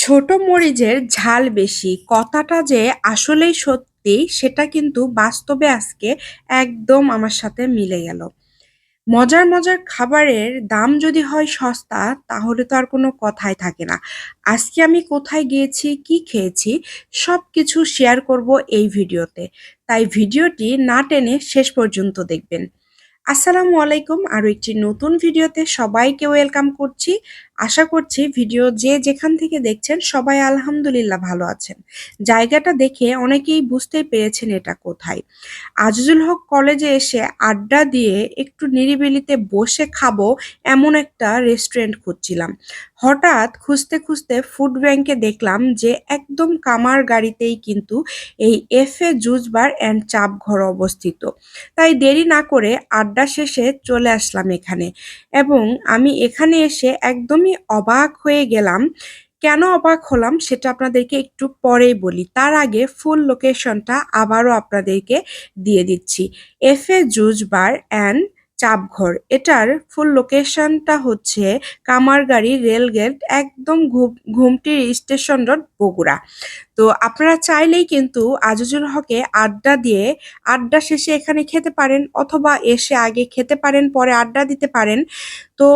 ছোট মরিচের ঝাল বেশি। কথাটা যে আসলেই সত্যি, সেটা কিন্তু বাস্তবে আজকে একদম আমার সাথে মিলে গেল। মজার মজার খাবারের দাম যদি হয় সস্তা, তাহলে তো আর কোনো কথাই থাকে না। আজকে আমি কোথায় গিয়েছি, কি খেয়েছি সব কিছু শেয়ার করব এই ভিডিওতে। তাই ভিডিওটি না টেনে শেষ পর্যন্ত দেখবেন। আসসালামু আলাইকুম, আরও একটি নতুন ভিডিওতে সবাইকে ওয়েলকাম করছি। আশা করছি ভিডিও যে যেখান থেকে দেখছেন সবাই আলহামদুলিল্লাহ ভালো আছেন। জায়গাটা দেখে অনেকেই বুঝতেই পেরেছেন এটা কোথায়। আজিজুল হক কলেজে এসে আড্ডা দিয়ে একটু নিরিবিলিতে বসে খাব এমন একটা রেস্টুরেন্ট খুঁজছিলাম। হঠাৎ খুঁজতে খুঁজতে ফুড ব্যাংকে দেখলাম যে একদম কামার গাড়িতেই কিন্তু এই F A juice bar and Chaap Ghar অবস্থিত। তাই দেরি না করে আড্ডা শেষে চলে আসলাম এখানে। এবং আমি এখানে এসে একদমই অবাক হয়ে গেলাম। কেন অবাক হলাম সেটা আপনাদেরকে একটু পরেই বলি। তার আগে ফুল লোকেশনটা আবারও আপনাদেরকে দিয়ে দিচ্ছি। F A juice bar and Chaapghar এটার ফুল লোকেশনটা হচ্ছে কামারগাড়ি রেলগেট একদম ঘুম ঘুমটি স্টেশন রোড বগুড়া। তো আপনারা চাইলেই কিন্তু আজিজুল হকে আড্ডা দিয়ে আড্ডা শেষে এখানে খেতে পারেন অথবা এসে আগে খেতে পারেন, পরে আড্ডা দিতে পারেন। তো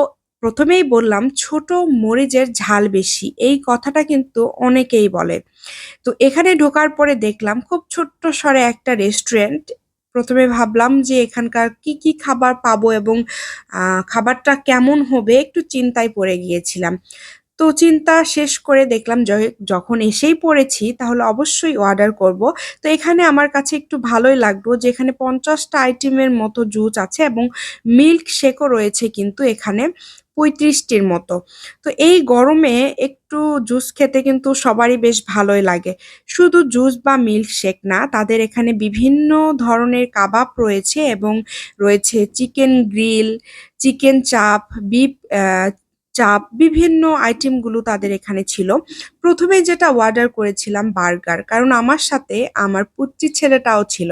প্রথমেই বললাম, ছোট মরিচের ঝাল বেশি। এই কথাটা কিন্তু অনেকেই বলে। তো এখানে ঢোকার পরে দেখলাম, খুব ছোট্ট স্বরে একটা রেস্টুরেন্ট প্রথমে ভাবলাম যে এখানকার কি কি খাবার পাবো এবং খাবারটা কেমন হবে একটু চিন্তায় পড়ে গিয়েছিলাম। তো চিন্তা শেষ করে দেখলাম যখন এসেই পড়েছি, তাহলে অবশ্যই অর্ডার করব। তো এখানে আমার কাছে একটু ভালোই লাগল যে এখানে পঞ্চাশটা আইটেমের মতো জুস আছে এবং মিল্ক শেকও রয়েছে কিন্তু এখানে পঁয়ত্রিশটির মতো। তো এই গরমে একটু জুস খেতে কিন্তু সবারই বেশ ভালোই লাগে। শুধু জুস বা মিল্ক শেক না, তাদের এখানে বিভিন্ন ধরনের কাবাব রয়েছে এবং রয়েছে chicken grill chicken chaap beef chaap বিভিন্ন আইটেমগুলো তাদের এখানে ছিল। প্রথমে যেটা অর্ডার করেছিলাম বার্গার কারণ আমার সাথে আমার পুত্রি ছেলেটাও ছিল।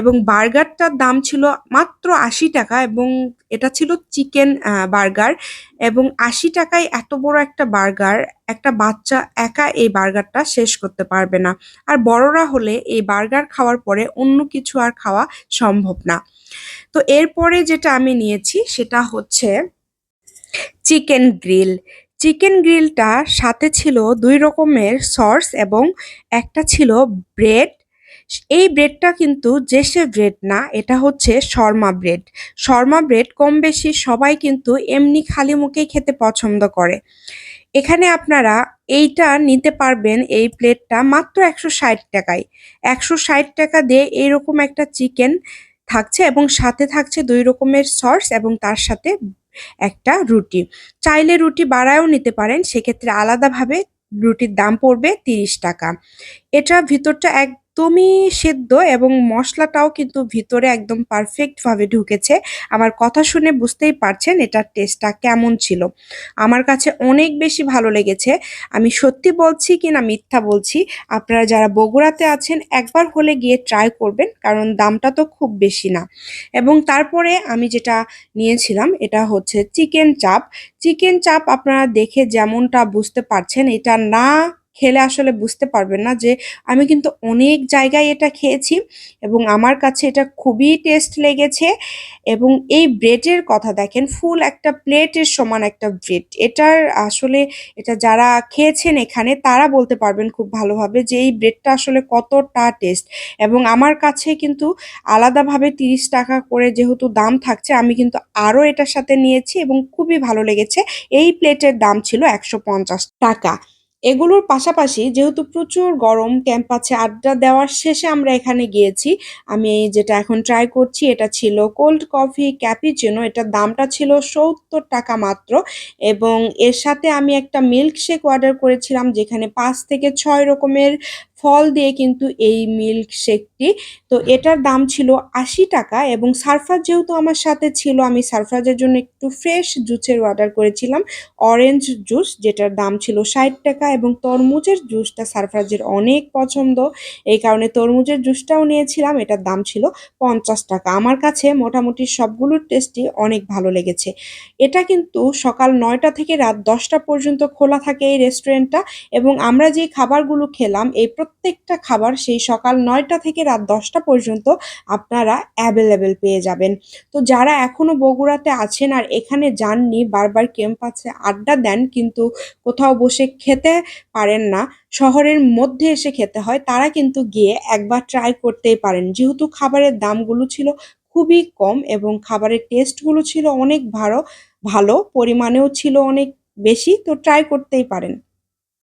এবং বার্গারটার দাম ছিল মাত্র আশি টাকা এবং এটা ছিল চিকেন বার্গার এবং আশি টাকায় এত বড় একটা বার্গার একটা বাচ্চা একা এই বার্গারটা শেষ করতে পারবে না। আর বড়রা হলে এই বার্গার খাওয়ার পরে অন্য কিছু আর খাওয়া সম্ভব না। তো এরপরে যেটা আমি নিয়েছি সেটা হচ্ছে চিকেন গ্রিল। চিকেন গ্রিলটা সাথে ছিল দুই রকমের সস এবং একটা ছিল ব্রেড। এই ব্রেডটা কিন্তু জেসে ব্রেড না, এটা হচ্ছে শর্মা ব্রেড। শর্মা ব্রেড কম বেশি সবাই কিন্তু এমনি খালি মুখেই খেতে পছন্দ করে। এখানে আপনারা এইটা নিতে পারবেন এই প্লেটটা মাত্র একশো ষাট টাকায়। একশো ষাট টাকা দিয়ে এইরকম একটা চিকেন থাকছে এবং সাথে থাকছে দুই রকমের সস এবং তার সাথে একটা রুটি। চাইলে রুটি বাড়ায়ও নিতে পারেন সেক্ষেত্রে আলাদাভাবে রুটির দাম পড়বে তিরিশ টাকা। এটা ভিতরটা একদমই সেদ্ধ এবং মশলাটাও কিন্তু ভিতরে একদম পারফেক্ট ভাবে ঢুকেছে। আমার কথা শুনে বুঝতেই পারছেন এটার টেস্টটা কেমন ছিল। আমার কাছে অনেক বেশি ভালো লেগেছে। আমি সত্যি বলছি কি না মিথ্যা বলছি, আপনারা যারা বগুড়াতে আছেন একবার হলে গিয়ে ট্রাই করবেন, কারণ দামটা তো খুব বেশি না। এবং তারপরে আমি যেটা নিয়েছিলাম, এটা হচ্ছে চিকেন চাপ চিকেন চাপ আপনারা দেখে যেমনটা বুঝতে পারছেন, এটা না খেলে আসলে বুঝতে পারবেন না যে আমি কিন্তু অনেক জায়গায় এটা খেয়েছি এবং আমার কাছে এটা খুবই টেস্ট লেগেছে এবং এই ব্রেডের কথা দেখেন ফুল একটা প্লেটের সমান একটা ব্রেড এটার আসলে এটা যারা খেয়েছেন এখানে তারা বলতে পারবেন খুব ভালোভাবে যে এই ব্রেডটা আসলে কতটা টেস্ট এবং আমার কাছে কিন্তু আলাদাভাবে তিরিশ টাকা করে যেহেতু দাম থাকছে, আমি কিন্তু আরও এটার সাথে নিয়েছি এবং খুবই ভালো লেগেছে। এই প্লেটের দাম ছিল একশো পঞ্চাশ টাকা। এগুলোর পাশাপাশি যেহেতু প্রচুর গরম ক্যাম্পাসে আড্ডা দেওয়ার শেষে আমরা এখানে গিয়েছি। আমি যেটা এখন ট্রাই করছি, এটা ছিল কোল্ড কফি ক্যাপিচিনো এটার দামটা ছিল সত্তর টাকা মাত্র এবং এর সাথে আমি একটা মিল্ক শেক অর্ডার করেছিলাম, যেখানে পাঁচ থেকে ছয় রকমের ফল দিয়ে কিন্তু এই মিল্ক শেকটি তো এটার দাম ছিল আশি টাকা এবং সারফাজ যেহেতু আমার সাথে ছিল আমি সারফাজের জন্য একটু ফ্রেশ জুসের অর্ডার করেছিলাম। অরেঞ্জ জুস যেটার দাম ছিল ষাট টাকা এবং তরমুজের জুসটা সারফাজের অনেক পছন্দ। এই কারণে তরমুজের জুসটাও নিয়েছিলাম এটার দাম ছিল পঞ্চাশ টাকা। আমার কাছে মোটামুটি সবগুলোর টেস্টই অনেক ভালো লেগেছে। এটা কিন্তু সকাল নয়টা থেকে রাত দশটা পর্যন্ত খোলা থাকে এই রেস্টুরেন্টটা এবং আমরা যে খাবারগুলো খেলাম এই প্রত্যেকটা খাবার সেই সকাল নয়টা থেকে রাত দশটা পর্যন্ত আপনারা অ্যাভেলেবেল পেয়ে যাবেন। তো যারা এখনও বগুড়াতে আছেন আর এখানে যাননি, বারবার ক্যাম্পাসে আড্ডা দেন, কিন্তু কোথাও বসে খেতে পারেন না, শহরের মধ্যে এসে খেতে হয়, তারা কিন্তু গিয়ে একবার ট্রাই করতেই পারেন। যেহেতু খাবারের দামগুলো ছিল খুবই কম এবং খাবারের টেস্টগুলো ছিল অনেক ভালো ভালো, পরিমাণেও ছিল অনেক বেশি, তো ট্রাই করতেই পারেন।